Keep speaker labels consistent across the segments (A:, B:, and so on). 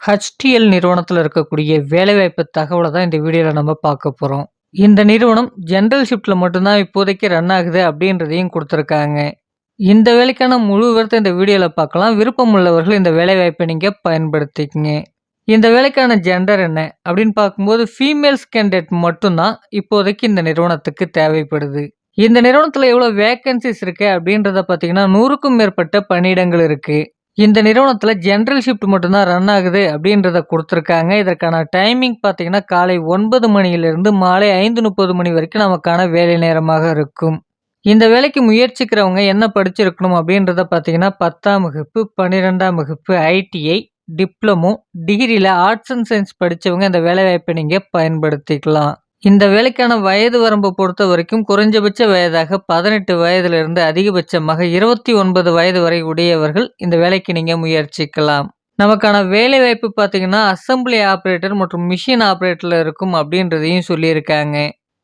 A: HDL நிறுவனத்தில் இருக்கக்கூடிய வேலைவாய்ப்பு தகவலை தான் இந்த வீடியோவில் நம்ம பார்க்க போகிறோம் இந்த நிறுவனம் ஜென்ரல் ஷிஃப்ட்டில் மட்டும்தான் இப்போதைக்கு ரன் ஆகுது அப்படின்றதையும் கொடுத்துருக்காங்க. இந்த வேலைக்கான முழு விவரத்தை இந்த வீடியோவில் பார்க்கலாம். விருப்பம் உள்ளவர்கள் இந்த வேலைவாய்ப்பை நீங்கள் பயன்படுத்திக்கங்க. இந்த வேலைக்கான ஜெண்டர் என்ன அப்படின்னு பார்க்கும்போது ஃபீமேல்ஸ் கேண்டிடேட் மட்டும்தான் இப்போதைக்கு இந்த நிறுவனத்துக்கு தேவைப்படுது. இந்த நிறுவனத்தில் எவ்வளோ வேக்கன்சிஸ் இருக்குது அப்படின்றத பார்த்தீங்கன்னா நூறுக்கும் மேற்பட்ட பணியிடங்கள் இருக்குது இந்த நிறுவனத்தில் ஜென்ரல் ஷிஃப்ட் மட்டும்தான் ரன் ஆகுது அப்படின்றத கொடுத்துருக்காங்க. இதற்கான டைமிங் பார்த்தீங்கன்னா காலை ஒன்பது மணியிலிருந்து மாலை ஐந்து முப்பது மணி வரைக்கும் நமக்கான வேலை நேரமாக இருக்கும். இந்த வேலைக்கு முயற்சிக்கிறவங்க என்ன படிச்சிருக்கணும் அப்படின்றத பார்த்தீங்கன்னா பத்தாம் வகுப்பு பன்னிரெண்டாம் வகுப்பு ஐடிஐ டிப்ளமோ டிகிரியில் ஆர்ட்ஸ் அண்ட் சயின்ஸ் படித்தவங்க இந்த வேலைவாய்ப்பை நீங்கள் பயன்படுத்திக்கலாம். இந்த வேலைக்கான வயது வரம்பை பொறுத்த வரைக்கும் குறைஞ்சபட்ச வயதாக பதினெட்டு வயதிலிருந்து அதிகபட்சமாக இருபத்தி ஒன்பது வயது வரை உடையவர்கள் இந்த வேலைக்கு நீங்கள் முயற்சிக்கலாம். நமக்கான வேலை வாய்ப்பு பார்த்தீங்கன்னா அசம்பிளி ஆப்ரேட்டர் மற்றும் மிஷின் ஆப்ரேட்டரில் இருக்கும் அப்படின்றதையும் சொல்லியிருக்காங்க.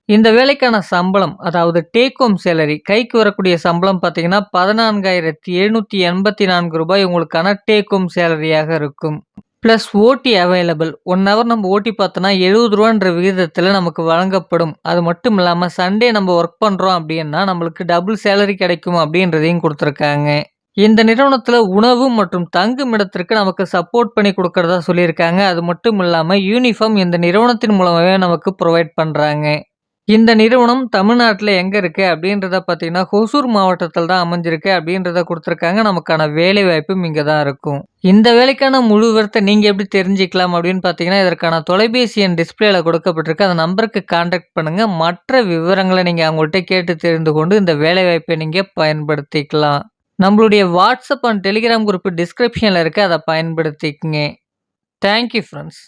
A: இந்த வேலைக்கான சம்பளம் அதாவது டேக் ஹோம் சேலரி கைக்கு வரக்கூடிய சம்பளம் பார்த்தீங்கன்னா பதினான்காயிரத்தி எழுநூற்றி எண்பத்தி நான்கு ரூபாய் உங்களுக்கான டேக் ஹோம் சேலரியாக இருக்கும். ப்ளஸ் ஓட்டி அவைலபிள் ஒன் ஹவர் நம்ம ஓட்டி பார்த்தோன்னா எழுபது ரூபான்ற விகிதத்தில் நமக்கு வழங்கப்படும். அது மட்டும் இல்லாமல் சண்டே நம்ம ஒர்க் பண்ணுறோம் அப்படின்னா நம்மளுக்கு டபுள் சேலரி கிடைக்கும் அப்படின்றதையும் கொடுத்துருக்காங்க. இந்த நிறுவனத்தில் உணவு மற்றும் தங்கும் இடத்திற்கு நமக்கு சப்போர்ட் பண்ணி கொடுக்கறதா சொல்லியிருக்காங்க. அது மட்டும் இல்லாமல் யூனிஃபார்ம் இந்த நிறுவனத்தின் மூலமாகவே நமக்கு ப்ரொவைட் பண்ணுறாங்க இந்த நிறுவனம் தமிழ்நாட்டில் எங்கே இருக்குது அப்படின்றத பார்த்தீங்கன்னா ஹொசூர் மாவட்டத்தில் தான் அமைஞ்சிருக்கு அப்படின்றத கொடுத்துருக்காங்க. நமக்கான வேலை வாய்ப்பும் இங்கே தான் இருக்கும். இந்த வேலைக்கான முழு விவரத்தை நீங்கள் எப்படி தெரிஞ்சுக்கலாம் அப்படின்னு பார்த்தீங்கன்னா இதற்கான தொலைபேசி எண் டிஸ்பிளேல கொடுக்கப்பட்டிருக்கு. அந்த நம்பருக்கு கான்டாக்ட் பண்ணுங்கள் மற்ற விவரங்களை நீங்கள் அவங்கள்ட்ட கேட்டு தெரிந்து கொண்டு இந்த வேலை வாய்ப்பை நீங்கள் பயன்படுத்திக்கலாம். நம்மளுடைய வாட்ஸ்அப் அண்ட் டெலிகிராம் குரூப் டிஸ்கிரிப்ஷனில் இருக்குது அதை பயன்படுத்திக்கங்க. Thank you friends